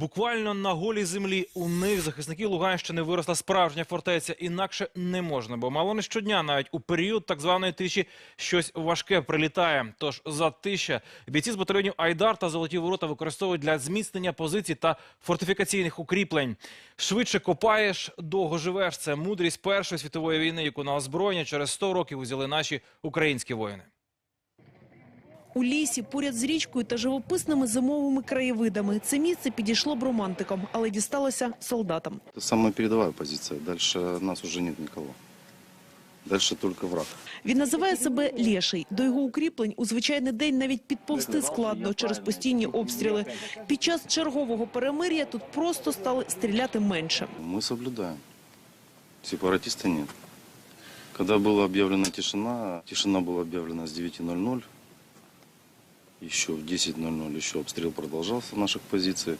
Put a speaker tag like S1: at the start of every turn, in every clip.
S1: Буквально на голій землі у них захисників Луганщини виросла справжня фортеця. Інакше не можна, бо мало не щодня, навіть у період так званої тиші, щось важке прилітає. Тож за тища бійці з батальйонів Айдар та Золоті ворота використовують для зміцнення позицій та фортифікаційних укріплень. Швидше копаєш, довго живеш. Це мудрість Першої світової війни, яку на озброєння через 100 років узяли наші українські воїни
S2: У лісі, поряд з річкою та живописними зимовими краєвидами. Це місце підійшло б романтикам, але дісталося солдатам.
S3: Это самая передовая позиция. Дальше нас уже нет никого. Дальше только враг.
S2: Він називає себе Лєший. До його укріплень у звичайний день навіть підповзти складно через постійні обстріли. Під час чергового перемир'я тут просто стали стріляти менше.
S3: Мы соблюдаем. Сепаратиста нет. Когда была объявлена тишина, тишина была объявлена с 9.00. Еще в 10.00 еще обстрел продолжался наших позиций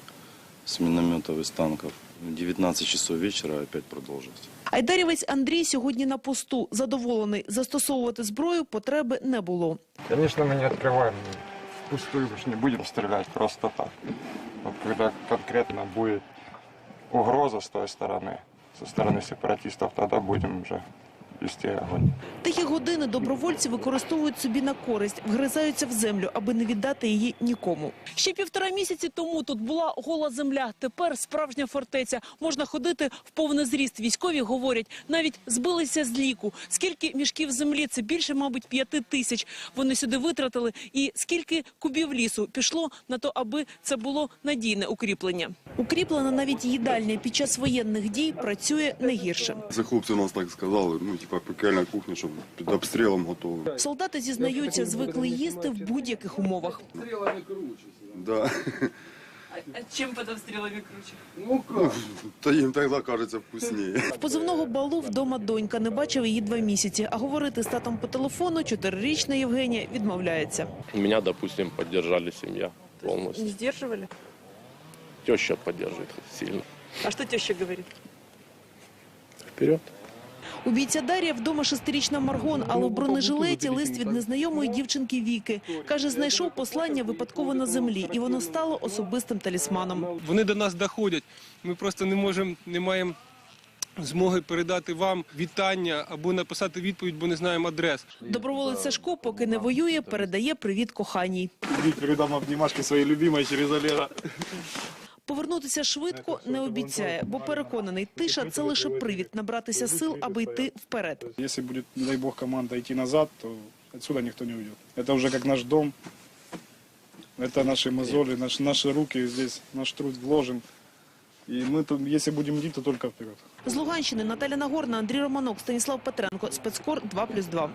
S3: с минометов и с танков. В 19 часов вечера опять продолжился.
S2: Айдарівець Андрій сьогодні на посту. Задоволений. Застосовувати зброю потреби не було.
S4: Конечно, мы не открываем впустую, уж не будем стрелять просто так. Вот когда конкретно будет угроза с той стороны, со стороны сепаратистов, тогда будем уже вести огонь.
S2: Тихі години добровольці використовують собі на користь, вгризаються в землю, аби не віддати її нікому. Ще півтора місяці тому тут була гола земля. Тепер справжня фортеця. Можна ходити в повний зріст. Військові говорять, навіть збилися з ліку. Скільки мішків землі? Це більше, мабуть, п'яти тисяч. Вони сюди витратили. І скільки кубів лісу пішло на то, аби це було надійне укріплення. Укріплена навіть їдальня під час воєнних дій працює не гірше.
S5: Це хлопці нас так сказали, ну, типа, пекельна кухня, щоб під обстрілом готові.
S2: Солдати зізнаються, звикли їсти в будь-яких умовах.
S5: Да.
S2: А чим під обстрілами круче?
S5: Ну, та їм тоді кажеться вкусніше.
S2: В позивного балу вдома донька не бачив її два місяці, а говорити з татом по телефону чотирирічна Євгенія відмовляється.
S6: Меня, допустим, поддержали семья полностью.
S2: здержували?
S6: Теща поддерживает сильно.
S2: А що теща говорить?
S6: Вперед.
S2: У бійця Дар'я вдома шестирічна Маргон, але в бронежилеті лист від незнайомої дівчинки Віки. Каже, знайшов послання випадково на землі, і воно стало особистим талісманом.
S7: Вони до нас доходять. Ми просто не можемо, не маємо змоги передати вам вітання або написати відповідь, бо не знаємо адрес.
S2: Доброволець Сашко, поки не воює, передає привіт коханій.
S8: Передам обнимашки своей любимой через Олега.
S2: Повернутися швидко не обіцяє, бо переконаний, тиша – це лише привід набратися сил, аби йти вперед.
S8: Если будет, не дай бог, команда идти назад, то отсюда никто не уйдет. Это уже как наш дом. Это наши мозоли, наш, наши руки здесь, наш труд вложен. И мы, тут, если будем идти, то только вперед.
S2: З Луганщини Наталя Нагорна, Андрій Романок, Станіслав Петренко, спецкор 2+,2.